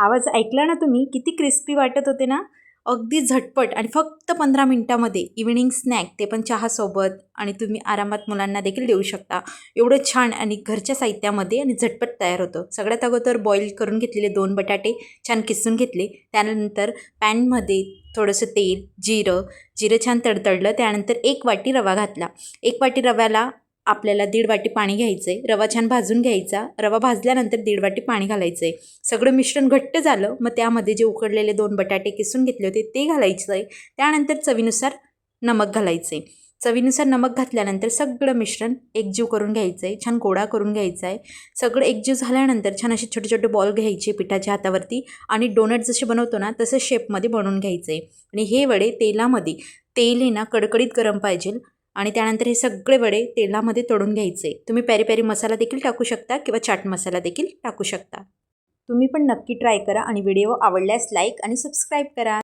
आवाज ऐकला ना तुम्ही? किती क्रिस्पी वाटत होते ना? अगदी झटपट आणि फक्त पंधरा मिनटामध्ये. इव्हिनिंग स्नॅक ते पण चहासोबत आणि तुम्ही आरामात मुलांना देखील देऊ शकता. एवढं छान आणि घरच्या साहित्यामध्ये आणि झटपट तयार होतं. सगळ्यात अगोदर बॉईल करून घेतलेले दोन बटाटे छान किसून घेतले. त्यानंतर पॅनमध्ये थोडंसं तेल जिरं जिरं छान तडतडलं. त्यानंतर एक वाटी रवा घातला. एक वाटी रव्याला आपल्याला दीड वाटी पाणी घ्यायचं आहे रवा छान भाजून घ्यायचा रवा भाजल्यानंतर दीड वाटी पाणी घालायचं आहे सगळं मिश्रण घट्ट झालं मग त्यामध्ये जे उकडलेले दोन बटाटे किसून घेतले होते ते घालायचं आहे त्यानंतर चवीनुसार नमक घालायचं आहे चवीनुसार नमक घातल्यानंतर सगळं मिश्रण एकजीव करून घ्यायचं आहे छान गोळा करून घ्यायचा आहे सगळं एकजीव झाल्यानंतर छान असे छोटे छोटे बॉल घ्यायचे पिठाच्या हातावरती आणि डोनट जसे बनवतो ना तसं शेपमध्ये बनवून घ्यायचं आहे आणि हे वडे तेलामध्ये तेल आहे ना कडकडीत गरम पाहिजे आणि त्यानंतर हे सगळे वडे तेलामध्ये तळून घ्यायचे. तुम्ही पॅरी पॅरी मसाला देखील टाकू शकता किंवा चाट मसाला देखील टाकू शकता. तुम्ही पण नक्की ट्राय करा आणि व्हिडिओ आवडल्यास लाईक आणि सबस्क्राईब करा.